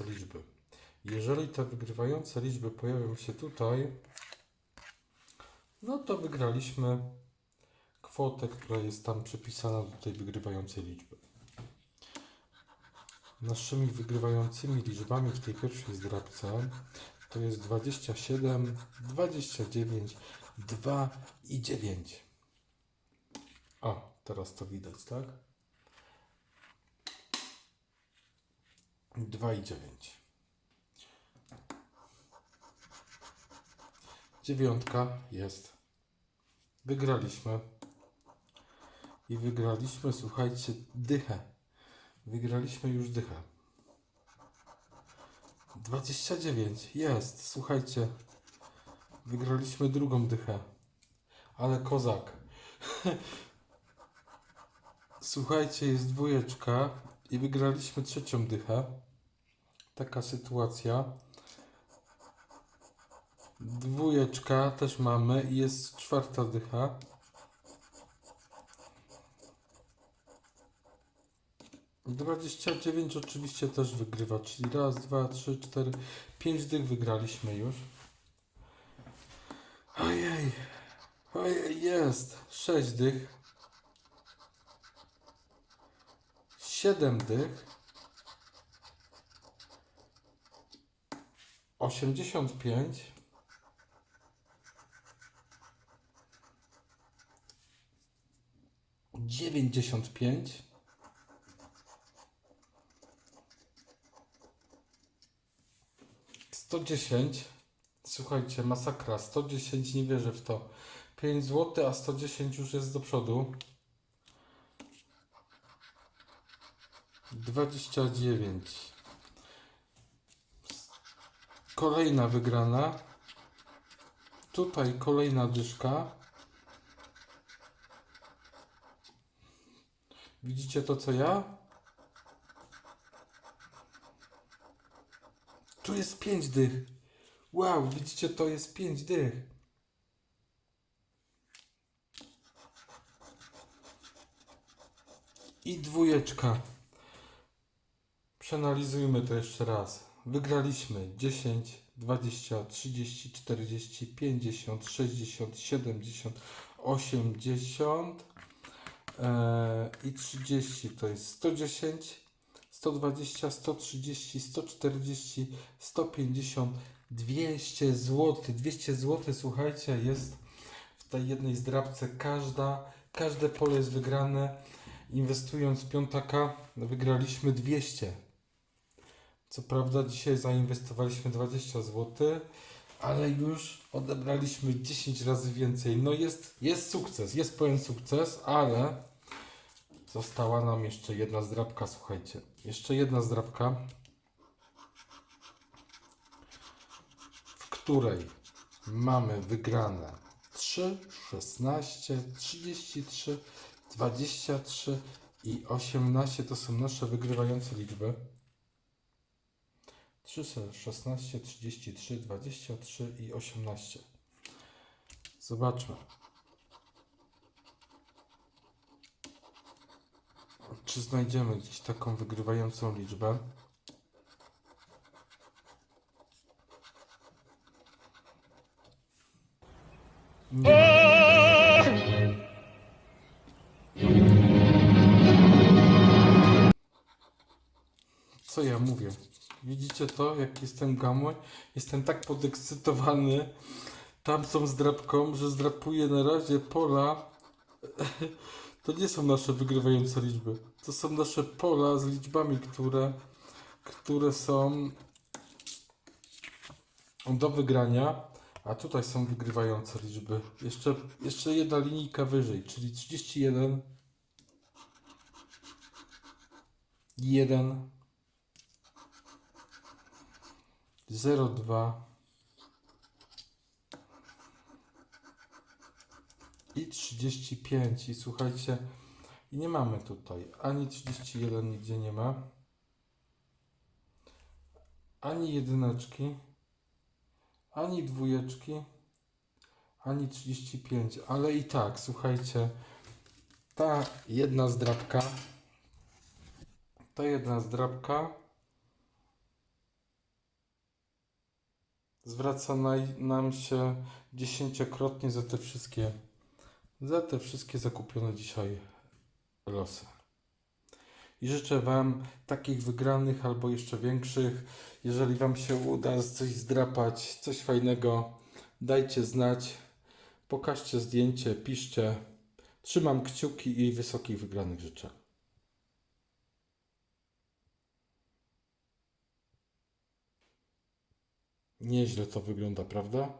wygrywające liczby. Jeżeli te wygrywające liczby pojawią się tutaj, no to wygraliśmy kwotę, która jest tam przypisana do tej wygrywającej liczby. Naszymi wygrywającymi liczbami w tej pierwszej zdrabce to jest 27, 29, 2 i 9. O, teraz to widać, tak? 2 i 9. Dziewiątka jest. Wygraliśmy. I wygraliśmy, słuchajcie, dychę. Wygraliśmy już dychę. 29 jest, słuchajcie. Wygraliśmy drugą dychę. Ale kozak. Słuchajcie, jest dwójeczka i wygraliśmy trzecią dychę. Taka sytuacja. Dwójeczka też mamy i jest czwarta dycha. Dwadzieścia dziewięć oczywiście też wygrywa, czyli raz, dwa, trzy, cztery, pięć dych wygraliśmy już. Ojej, ojej, jest, sześć dych. Siedem dych. Osiemdziesiąt pięć. Dziewięćdziesiąt pięć. Sto dziesięć. Słuchajcie, masakra. 110, nie wierzę w to. 5 zł, a 110 już jest do przodu. 29. Kolejna wygrana. Tutaj kolejna dyszka. Widzicie to co ja? Tu jest 5 dych. Wow, widzicie to jest 5 dych. I dwójeczka. Przeanalizujmy to jeszcze raz. Wygraliśmy 10, 20, 30, 40, 50, 60, 70, 80 e, i 30 to jest 110, 120, 130, 140, 150, 200 zł. 200 zł, słuchajcie, jest w tej jednej zdrabce. Każda, każde pole jest wygrane. Inwestując piątaka, wygraliśmy 200. Co prawda dzisiaj zainwestowaliśmy 20 zł, ale już odebraliśmy 10 razy więcej. No jest, jest sukces, jest pełen sukces, ale została nam jeszcze jedna zdrabka, słuchajcie. Jeszcze jedna zdrabka, w której mamy wygrane 3, 16, 33, 23 i 18 to są nasze wygrywające liczby. 3, 16, 33, 23 i 18. Zobaczmy. Czy znajdziemy gdzieś taką wygrywającą liczbę? Nie. Co ja mówię? Widzicie to, jak jestem gamoń? Jestem tak podekscytowany tamtą zdrabką, że zdrapuję na razie pola. To nie są nasze wygrywające liczby. To są nasze pola z liczbami, które, które są do wygrania. A tutaj są wygrywające liczby. Jeszcze, jeszcze jedna linijka wyżej, czyli 31, 1, 02 i 35 i słuchajcie i nie mamy tutaj ani 31 nigdzie nie ma. Ani jedyneczki ani dwójeczki ani 35 ale i tak słuchajcie ta jedna zdrabka ta jedna zdrabka zwraca nam się dziesięciokrotnie za te wszystkie, za te wszystkie zakupione dzisiaj losy. I życzę Wam takich wygranych albo jeszcze większych. Jeżeli Wam się uda coś zdrapać, coś fajnego, dajcie znać. Pokażcie zdjęcie, piszcie. Trzymam kciuki i wysokich wygranych życzę. Nieźle to wygląda, prawda?